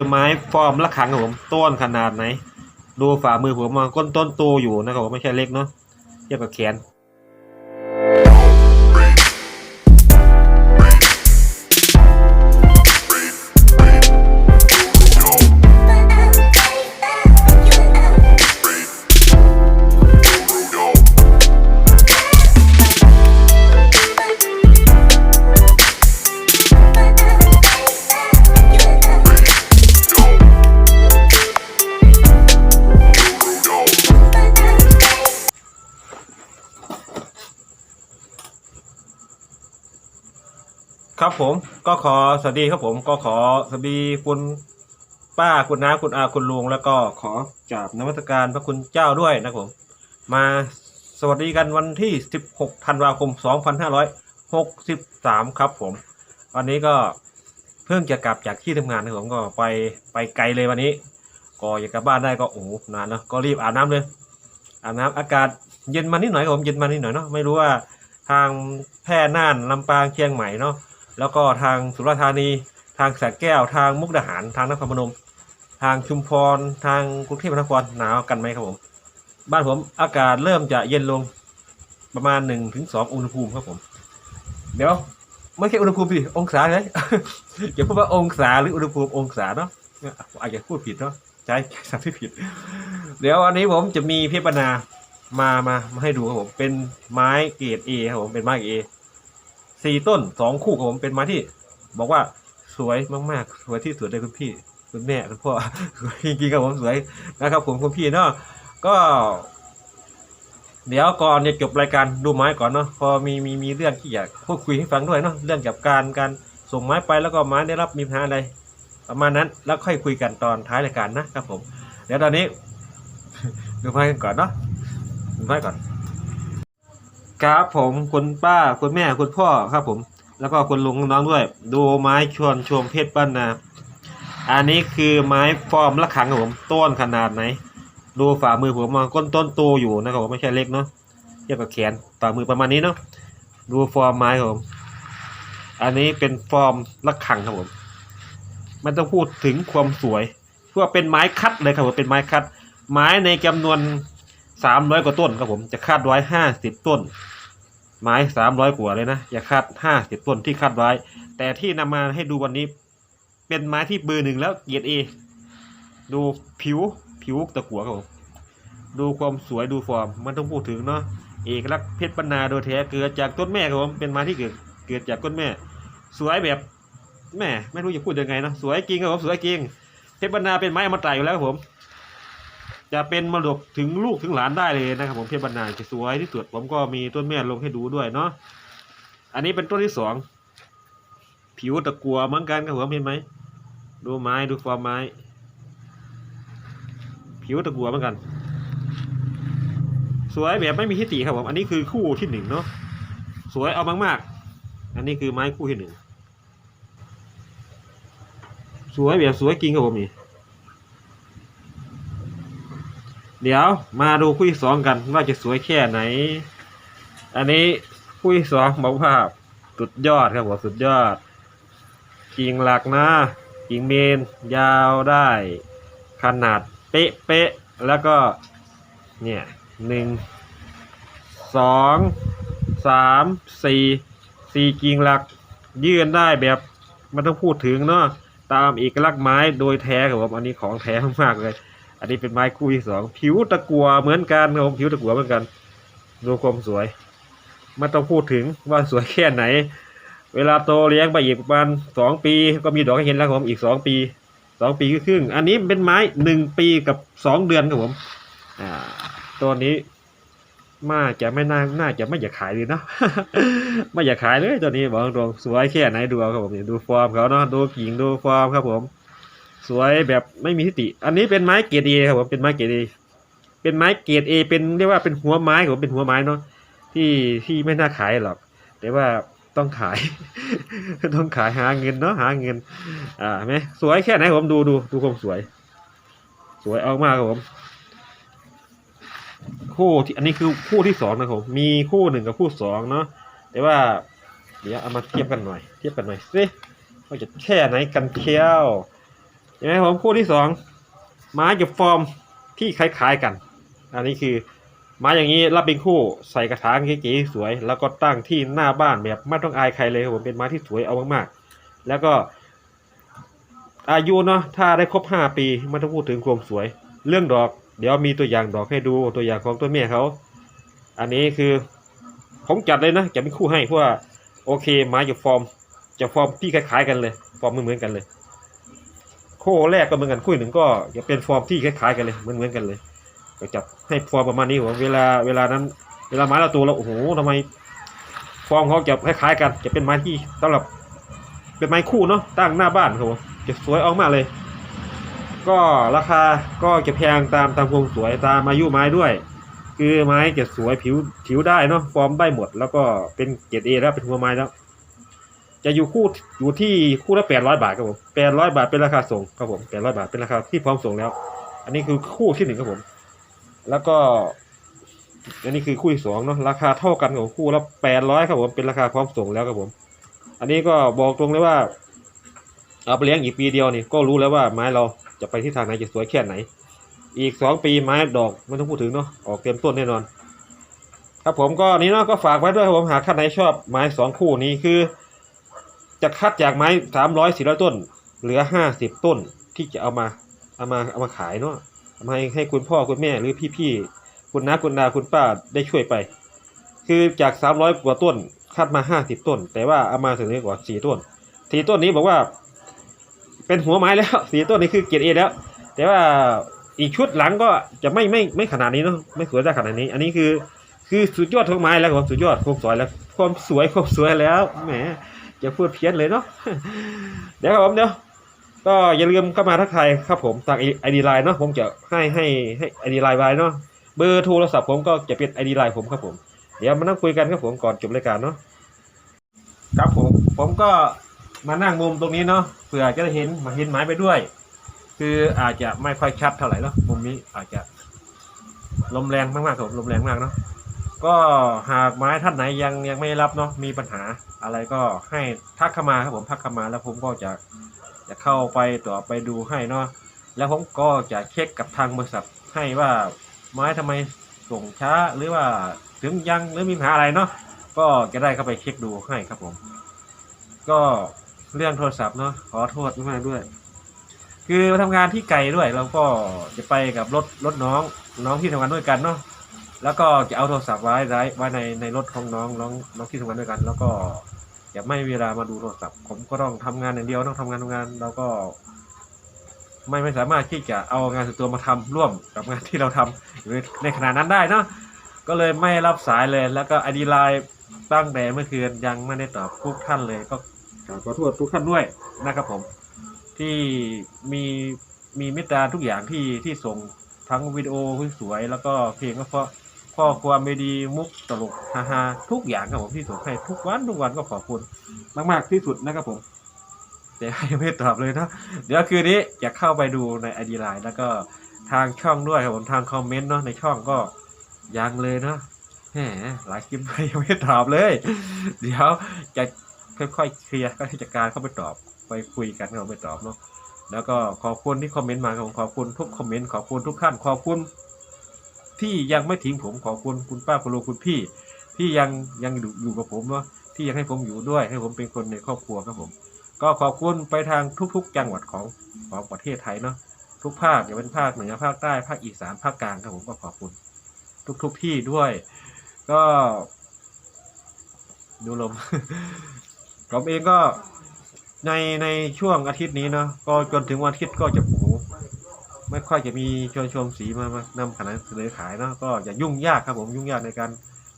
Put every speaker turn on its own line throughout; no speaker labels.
ือไม้ฟอร์มละขังครับผมต้นขนาดไหน ดูฝ่ามือผมมาก้นต้นโตอยู่นะครับผมไม่ใช่เล็กเนาะเทียบกับแขน ครับผมก็ขอสวัสดีครับผมก็ขอสวัสดีคุณป้าคุณน้าคุณอาคุณลุง แล้วก็ขอกราบนมัสการพระคุณเจ้าด้วยนะครับผม มาสวัสดีกันวันที่ 16ธันวาคม 2563 ครับผม วันนี้ก็เพิ่งจะกลับจากที่ทำงานนะครับผมก็ไปไปไกลเลยวันนี้ ก็อยากกลับบ้านได้ก็โอ้โหนานเนอะก็รีบอาบน้ำเลยอาบน้ำอากาศเย็นมานิดหน่อยครับผมเย็นมานิดหน่อยเนาะไม่รู้ว่าทางแพร่น่านลำปางเชียงใหม่เนาะ แล้วก็ทางสุราษฎร์ธานี ทางสระแก้วทางมุกดาหารทางนครพนม ทางชุมพรทางกรุงเทพมหานครหนาวกันไหมครับผม บ้านผมอากาศเริ่มจะเย็นลงประมาณหนึ่งถึงสองอุณหภูมิครับผม เดี๋ยวไม่ใช่อุณหภูมิสิองศาเลยอย่าพูดว่าองศาหรืออุณหภูมิองศาเนาะอาจจะพูดผิดเนาะใช้สับที่ผิด เดี๋ยววันนี้ผมจะมีพิปนามามามาให้ดูครับผมเป็นไม้เกรดเอครับผมเป็นไม้เกรดเอ สี่ต้นสองคู่ครับผมเป็นไม้ที่ บอกว่าสวยมากๆ สวยที่สุดเลยคุณพี่คุณแม่คุณพ่อจริงๆครับผมสวยนะครับ ผมคุณพี่เนาะก็ เดี๋ยวก่อนจะจบรายการดูไม้ก่อนเนาะพอมีมีมีเรื่องที่อยากพูดคุยให้ฟังด้วยเนาะเรื่องเกี่ยวกับการการส่งไม้ไปแล้วก็ไม้ได้รับมีปัญหาอะไรประมาณนั้นแล้วค่อยคุยกันตอนท้ายรายการนะครับผม เดี๋ยวตอนนี้ ดูไม้กันก่อนเนาะดูไม้ก่อน ครับผมคุณป้าคุณแม่คุณพ่อครับผม แล้วก็คุณลุงน้องด้วย ดูไม้ชวนชมเพชรบ้านนา อันนี้คือไม้ฟอร์มละขังครับผม ต้นขนาดไหน ดูฝ่ามือผมมาก้นต้นโตอยู่นะครับผมไม่ใช่เล็กเนาะเทียบกับแขนฝ่ามือประมาณนี้เนาะดูฟอร์มไม้ครับผม อันนี้เป็นฟอร์มละขังครับผม มันต้องพูดถึงความสวยเพื่อเป็นไม้คัดเลยครับผมเป็นไม้คัด ไม้ในจำนวน สามร้อยกว่าต้นครับผมจะคาดไว้ห้าสิบต้น ไม้สามร้อยกว่าเลยนะอย่าคาดห้าสิบต้นที่คาดไว้ แต่ที่นำมาให้ดูวันนี้ เป็นไม้ที่เบอร์หนึ่งแล้วเกียรติเอดูผิวผิวตะกั่วครับผมดูความสวยดูฟอร์มมันต้องพูดถึงเนาะเอกลักษณ์เพชรบรรณาโดยแท้เกิดจากต้นแม่ครับผมเป็นไม้ที่เกิดเกิดจากต้นแม่ สวยแบบแม่ไม่รู้จะพูดยังไงเนาะสวยจริงครับผมสวยจริงเพชรบรรณาเป็นไม้อมตะอยู่แล้วครับผม จะเป็นมรดกถึงลูกถึงหลานได้เลยนะครับ ผมเพชรบรรณาจะสวยที่สุดผมก็มีต้นแม่ลงให้ดูด้วยเนาะอันนี้เป็นต้นที่สองผิวตะกัวเหมือนกันครับผมเห็นไหมดูไม้ดูฟอร์มไม้ ผิวตะกัวเหมือนกัน สวยแบบไม่มีที่ติครับผมอันนี้คือคู่ที่หนึ่งเนาะสวยเอามากๆ อันนี้คือไม้คู่ที่หนึ่งสวยแบบสวยจริงครับผมนี่ เดี๋ยวมาดูคู่ที่สองกันว่าจะสวยแค่ไหน อันนี้คู่ที่สองบอกว่าสุดยอดครับผมสุดยอดกิ่งหลักนะกิ่งเมนยาวได้ ขนาดเป๊ะเป๊ะๆแล้วก็เนี่ยหนึ่งสองสามสี่สี่กิ่งหลักยื่นได้แบบมันต้องพูดถึงเนาะตามเอกลักษณ์ไม้โดยแท้ครับผมอันนี้ของแท้มากเลย อันนี้เป็นไม้คู่ที่สองผิวตะกัวเหมือนกันครับผิวตะกัวเหมือนกัน ดูความสวยไม่ต้องพูดถึงว่าสวยแค่ไหน เวลาโตเลี้ยงไปอีกประมาณสองปี ก็มีดอกให้เห็นแล้วครับผมอีกสองปีสองปีครึ่ง อันนี้เป็นไม้หนึ่งปีกับสองเดือนครับผม อ่า ตัวนี้น่าจะไม่น่าน่าจะไม่อยากขายเลยเนาะไม่อยากขายเลยตัวนี้บอกตรงสวยแค่ไหนดูเอาครับผมดูฟอร์มเขาเนาะดูกิ่งดูฟอร์มครับผม สวยแบบไม่มีทิฏฐิอันนี้เป็นไม้เกรดเอครับผมเป็นไม้เกรดเอเป็นไม้เกรดเอเป็นเรียกว่าเป็นหัวไม้ครับผมเป็นหัวไม้เนาะที่ที่ไม่น่าขายหรอก แต่ว่าต้องขาย ต้องขายหาเงินเนาะหาเงิน อ่าไหมสวยแค่ไหนผมดูดูดูความสวย สวยเอามากครับผม คู่ที่อันนี้คือคู่ที่สองนะครับผมมีคู่หนึ่งกับคู่สองเนาะแต่ว่า เดี๋ยวเอามาเทียบกันหน่อย เทียบกันหน่อยสิว่าจะแค่ไหนกันเที่ยว เห็นไหมผมคู่ที่สองไม้กับฟอร์มที่คล้ายๆกัน อันนี้คือไม้อย่างนี้รับเป็นคู่ใส่กระถางเก๋ๆสวย แล้วก็ตั้งที่หน้าบ้านแบบไม่ต้องอายใครเลยครับผมเป็นไม้ที่สวยเอามากๆ แล้วก็ อายุเนาะถ้าได้ครบห้าปีไม่ต้องพูดถึงความสวย เรื่องดอก เดี๋ยวมีตัวอย่างดอกให้ดูตัวอย่างของตัวแม่เขาอันนี้คือผมจัดเลยนะจะเป็นคู่ให้เพราะว่าโอเคไม้อยู่ฟอร์มจะฟอร์มที่คล้ายๆกันเลย ฟอร์มเหมือนๆกันเลย คู่แรกก็เหมือนกันคู่หนึ่งก็จะเป็นฟอร์มที่คล้ายๆกันเลยเหมือนๆกันเลยก็จับให้ฟอร์มประมาณนี้ผมเวลาเวลานั้น เวลาไม้ละตัวแล้วโอ้โหทำไมฟอร์มเขาจะคล้ายๆกัน จะเป็นไม้ที่สำหรับเป็นไม้คู่เนาะตั้งหน้าบ้านครับผมจะสวยออกมากเลย ก็ราคาก็จะแพงตามตามความสวยตามอายุไม้ด้วย คือไม้จะสวยผิวผิวได้เนาะฟอร์มได้หมด แล้วก็เป็นเกรดเอแล้วเป็นหัวไม้แล้ว จะอยู่คู่อยู่ที่คู่ละแปดร้อยบาทครับผมแปดร้อยบาทเป็นราคาส่งครับผมแปดร้อยบาทเป็นราคาที่พร้อมส่งแล้ว อันนี้คือคู่ที่หนึ่งครับผม แล้วก็ อันนี้คือคู่ที่สองเนาะราคาเท่ากันของคู่ละแปดร้อยครับผมเป็นราคาพร้อมส่งแล้วครับผม อันนี้ก็บอกตรงเลยว่าเอาไปเลี้ยงอีกปีเดียวนี่ก็รู้แล้วว่าไม้เราจะไปที่ทางไหนจะสวยแค่ไหน อีกสองปีไม้ดอกไม่ต้องพูดถึงเนาะออกเต็มต้นแน่นอน ครับผมก็นี่เนาะก็ฝากไว้ด้วยครับผมหากท่านไหนชอบไม้สองคู่นี้คือ จะคัดจากไม้สามร้อยสี่ร้อยต้น เหลือห้าสิบต้นที่จะเอามาเอามาเอามาขายเนาะมาให้ให้คุณพ่อคุณแม่หรือพี่ๆคุณน้าคุณนาคุณป้าได้ช่วยไป คือจากสามร้อยกว่าต้นคัดมาห้าสิบต้น แต่ว่าเอามาถึงนี้กว่าสี่ต้นสี่ต้นนี้บอกว่า เป็นหัวไม้แล้วสี่ต้นนี้คือเกียรติเอแล้ว แต่ว่าอีกชุดหลังก็จะไม่ไม่ไม่ขนาดนี้เนาะไม่สวยได้ขนาดนี้ อันนี้คือ คือสุดยอดของไม้แล้วครับสุดยอดความสวยแล้ว ความสวยความสวยแล้วแหม จะพูดเพี้ยนเลยเนาะเดี๋ยวครับผมเดี๋ยวก็อย่าลืมเข้ามาทักทายครับผมทางไอดีไลน์เนาะผมจะให้ให้ให้ไอดีไลน์ไว้เนาะเบอร์โทรศัพท์ผมก็จะเป็นไอดีไลน์ผมครับผม เดี๋ยวมานั่งคุยกันครับผมก่อนจบรายการเนาะครับผมผมก็มานั่งมุมตรงนี้เนาะเผื่อจะได้เห็นมาเห็นไม้ไปด้วย คืออาจจะไม่ค่อยชัดเท่าไหร่เนาะมุมนี้อาจจะลมแรงมากๆครับลมแรงมากเนาะ ก็หากไม้ท่านไหนยังยังไม่รับเนาะมีปัญหาอะไรก็ให้ทักเข้ามาครับผมทักเข้ามาแล้วผมก็จะจะเข้าไปต่อไปดูให้เนาะแล้วผมก็จะเช็คกับทางบริษัทให้ว่าไม้ทำไมส่งช้าหรือว่าถึงยังหรือมีปัญหาอะไรเนาะก็จะได้เข้าไปเช็คดูให้ครับผม ก็เรื่องโทรศัพท์เนาะขอโทษมากด้วย คือทำงานที่ไกลด้วยเราก็จะไปกับรถรถน้องน้องที่ทำงานด้วยกันเนาะ แล้วก็จะเอาโทรศัพท์ไว้ไว้ไว้ในในรถของน้องน้องน้องที่ทำงานด้วยกัน แล้วก็จะไม่เวลามาดูโทรศัพท์ ผมก็ต้องทำงานอย่างเดียวต้องทำงานทำงานเราก็ ไม่ไม่สามารถที่จะเอางานส่วนตัวมาทำร่วมกับงานที่เราทำอยู่ในในขณะนั้นได้เนาะก็เลยไม่รับสายเลย แล้วก็อดีไลน์ตั้งแต่เมื่อคืนยังไม่ได้ตอบทุกท่านเลยก็ขอโทษทุกท่านด้วยนะครับผม ที่มีมีเมตตาทุกอย่างที่ที่ส่งทั้งวิดีโอสวยแล้วก็เพลงก็เพราะ ข้อความไม่ดีมุกตลกฮาฮาทุกอย่างครับผมที่ส่งให้ทุกวันทุกวันก็ขอบคุณมาก ๆ ที่สุดนะครับผมแต่ยังไม่ตอบเลยนะเดี๋ยวคืนนี้จะเข้าไปดูในไอดีไลน์แล้วก็ทางช่องด้วยครับผมทางคอมเมนต์เนาะในช่องก็ยังเลยเนาะแหมหลายคลิปยังไม่ตอบเลย เดี๋ยวจะค่อยๆเคลียร์ก็จัดการเข้าไปตอบไปคุยกันเราไปตอบเนาะแล้วก็ขอบคุณที่คอมเมนต์มาขอบคุณทุกคอมเมนต์ขอบคุณทุกท่านขอบคุณ ที่ยังไม่ทิ้งผมขอบคุณคุณป้าคุณลุงคุณพี่ ที่ยังยังอยู่กับผมเนาะที่ยังให้ผมอยู่ด้วย ให้ผมเป็นคนในครอบครัวครับผม ก็ขอบคุณไปทางทุก ๆ จังหวัดของของประเทศไทยเนาะทุกภาคอย่าเป็นภาคเหนือภาคใต้ภาคอีสานภาคกลางครับผมก็ขอบคุณ ทุกๆที่ด้วย ก็ดูลมผมเองก็ในในช่วงอาทิตย์นี้เนาะก็จนถึงวันอาทิตย์ก็จะ ไม่ค่อยจะมีชวนชมสีมามานำขนาดเสนอขายเนาะก็จะยุ่งยากครับผมยุ่งยากในการ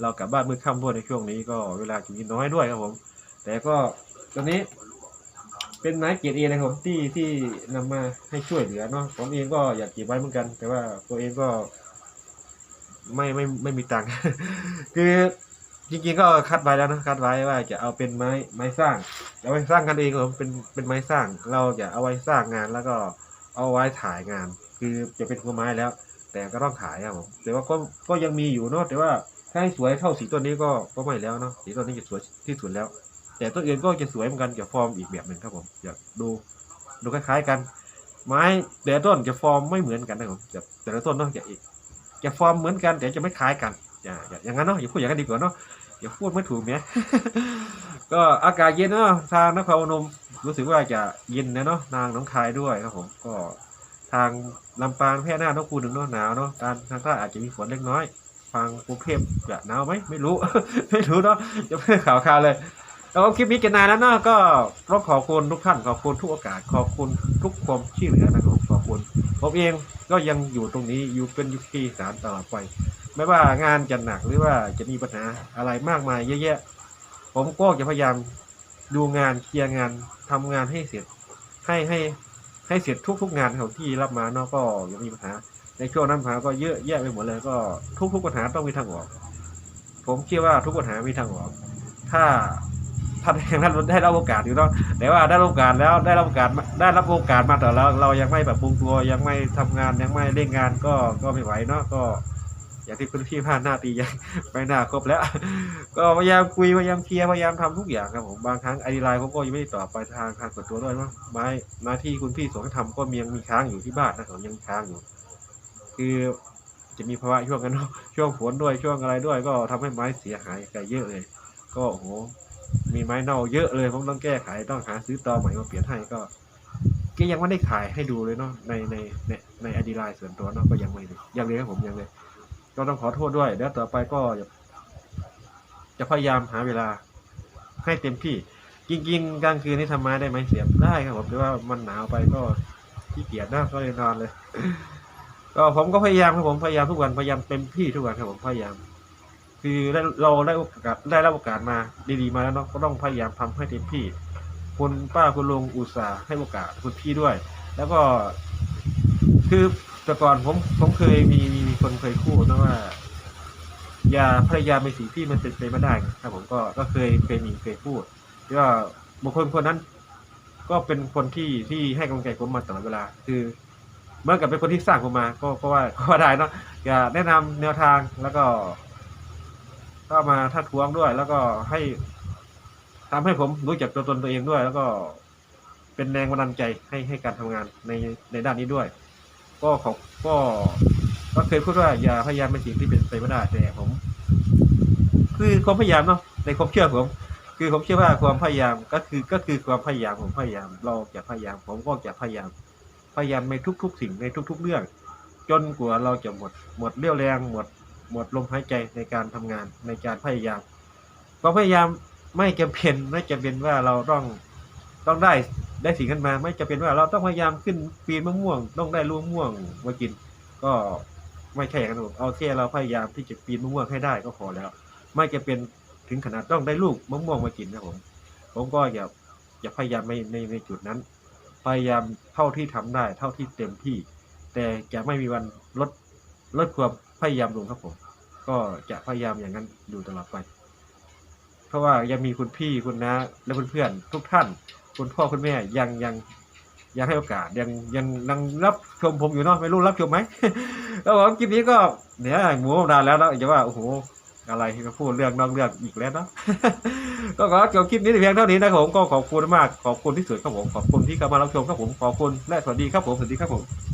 เรากลับบ้านมืดค่ำด้วยในช่วงนี้ก็เวลาจะมีน้อยด้วยครับผม แต่ก็ตอนนี้เป็นไม้เกียรติเองนะครับที่ที่นำมาให้ช่วยเหลือเนาะผมเองก็อยากเก็บไว้เหมือนกัน แต่ว่าตัวเองก็ไม่ไม่ไม่มีตังค์คือจริงๆก็คัดไว้แล้วนะคัดไว้ว่าจะเอาเป็นไม้ไม้สร้างเอาไว้สร้างกันเองครับผมเป็นเป็นไม้สร้าง เราจะเอาไว้สร้างงานแล้วก็ เอาไว้ถ่ายงาน คือจะเป็นหัวไม้แล้ว แต่ก็ต้องขายครับผมแต่ว่าก็ก็ยังมีอยู่เนาะแต่ว่าถ้าให้สวยเท่าสีต้นนี้ก็ก็ไม่แล้วเนาะสีต้นนี้จะสวยที่สุดแล้ว แต่ต้นอื่นก็จะสวยเหมือนกันจะฟอร์มอีกแบบหนึ่งครับผมอยากดูดูคล้ายๆกัน ไม้แต่ต้นจะฟอร์มไม่เหมือนกันนะครับจะแต่ละต้นเนาะจะอีกจะฟอร์มเหมือนกันแต่จะไม่คล้ายกัน อย่าอย่างนั้นเนาะอย่าพูดอย่างนั้นดีกว่าเนาะ อย่าพูดไม่ถูกเนี่ยก็อากาศเย็นเนาะทางนครพนมรู้สึกว่าจะเย็นนะเนาะนางน้องคายด้วยครับผมก็ทางลำปางแพร่น่านกคูหนึ่งเนาะหนาวเนาะการทางใต้อาจจะมีฝนเล็กน้อยฟังกรุงเทพจะหนาวไหมไม่รู้ ไม่รู้เนาะจะไม่ข่าวคาวเลยแล้วคลิปนี้กันนานแล้วเนาะก็ต้องขอบคุณทุกท่านขอบคุณทุกโอกาสขอบคุณทุกความช่วยเหลือนะครับขอบคุณผมเองก็ยังอยู่ตรงนี้อยู่เป็นยุคที่สารตลอดไป ไม่ว่างานจะหนักหรือว่าจะมีปัญหาอะไรมากมายเยอะแยะ ผมก็จะพยายามดูงานเคลียร์งานทำงานให้เสร็จ ให้ให้ให้เสร็จทุก ๆ งานของที่รับมาเนาะก็ยังมีปัญหา ในช่วงนั้นปัญหาก็เยอะแยะไปหมดเลยก็ทุก ๆ ปัญหาต้องมีทางออก ผมคิดว่าทุกปัญหามีทางออก ถ้าถ้าอย่างนั้นได้รับโอกาสอยู่เนาะแต่ว่าได้รับโอกาสแล้วได้รับโอกาสได้รับโอกาสมาแต่เราเรายังไม่แบบปรุงตัวยังไม่ทำงานยังไม่เร่งงานก็ก็ไม่ไหวเนาะก็ อย่างที่คุณพี่พาดหน้าตียังไม่น่าครบแล้ว ก็พยายามคุยพยายามเคลียร์พยายามทำทุกอย่างครับผมบางครั้งไอดีไลน์ผมก็ยังไม่ได้ตอบไปทางทางส่วนตัวด้วยว่าไม้หน้าที่คุณพี่ส่งให้ทำก็มียังมีค้างอยู่ที่บ้านนะครับยังค้างอยู่ คือจะมีภาวะช่วงกันเนาะช่วงฝนด้วยช่วงอะไรด้วย ก็ทำให้ไม้เสียหายไปเยอะเลย ก็โอ้โหมีไม้เน่าเยอะเลยผมต้องแก้ไขต้องหาซื้อตอใหม่มาเปลี่ยนให้ก็ก็ยังไม่ได้ขายให้ดูเลยเนาะในในในในอดีไลน์ส่วนตัวเนาะก็ยังไม่ยังเลยครับผมยังเลย ก็ต้องขอโทษด้วย แล้วต่อไปก็จะพยายามหาเวลาให้เต็มที่ จริงๆกลางคืนนี่ทำไม้ได้ไหมเสียบได้ครับผมแต่ว่ามันหนาวไปก็ขี้เกียจนะก็เลยนอนเลย ก็ผมก็พยายามครับผมพยายามทุกวันพยายามเต็มที่ทุกวันครับผมพยายาม คือเราได้โอกาสได้รับโอกาสมาดีๆมาแล้วเนาะก็ต้องพยายามทำให้เต็มที่คุณป้าคุณลุงอุตส่าห์ให้โอกาสคุณพี่ด้วย แล้วก็คือ แต่ก่อนผมผมเคยมีมีคนเคยพูดนะว่า ยาพยายามในสิ่งที่มันเป็นไปไม่ได้ครับ ผมก็ก็เคยเคยมีเคยพูดที่ว่าบุคคลคนนั้น ก็เป็นคนที่ที่ให้กำลังใจผมมาตลอดเวลา คือเมื่อกับเป็นคนที่สร้างผมมา ก็ก็ว่าก็ว่าได้เนาะอย่าแนะนำแนวทางแล้วก็ก็มาทัดท้วงด้วย แล้วก็ให้ทำให้ผมรู้จักตัวตนตัวเองด้วย แล้วก็เป็นแรงบันดาลใจให้ให้การทำงานในในด้านนี้ด้วย ก็เขาก็ก็เคยพูดว่าอย่าพยายามเป็นสิ่งที่เป็นไปไม่ได้แต่ผม คือความพยายามเนาะในความเชื่อผม คือผมเชื่อว่าความพยายามก็คือก็คือความพยายามผมพยายาม เราจะพยายามผมก็จะพยายาม พยายามในทุก ๆ สิ่งในทุก ๆ เรื่อง จนกว่าเราจะหมดหมดเรี่ยวแรงหมดหมดลมหายใจในการทำงานในการพยายามความพยายามไม่จำเป็นไม่จำเป็นว่าเราต้องต้องได้ ได้สิ่งขึ้นมาไม่จำเป็นว่าเราต้องพยายามขึ้นปีนมะม่วง ต้องได้ลูกมะม่วงมากิน ก็ไม่ใช่อย่างนั้นผมเอาแค่เราพยายามที่จะปีนมะม่วงให้ได้ก็พอแล้ว ไม่จะเป็นถึงขนาดต้องได้ลูกมะม่วงมากินนะผมผมก็อย่าอย่าพยายามในในในจุดนั้น พยายามเท่าที่ทำได้ เท่าที่เต็มที่ แต่จะไม่มีวันลดลดความพยายามลงครับผม ก็จะพยายามอย่างนั้นอยู่ตลอดไป เพราะว่ายังมีคุณพี่คุณน้าและเพื่อนๆทุกท่าน คุณพ่อคุณแม่ยังยังยังให้โอกาสยังยังยังรับชมผมอยู่เนาะไม่รู้รับชมไหมแล้วผมคลิปนี้ก็เนี่ยหมูนานแล้วแล้วจะว่าโอ้โหอะไรก็พูดเรื่องนอกเรื่องอีกแล้วเนาะก็ขอจบคลิปนี้เพียงเท่านี้นะครับผมก็ขอบคุณมากขอบคุณที่สุดครับผมขอบคุณที่เข้ามารับชมครับผมขอบคุณและสวัสดีครับผมสวัสดีครับผม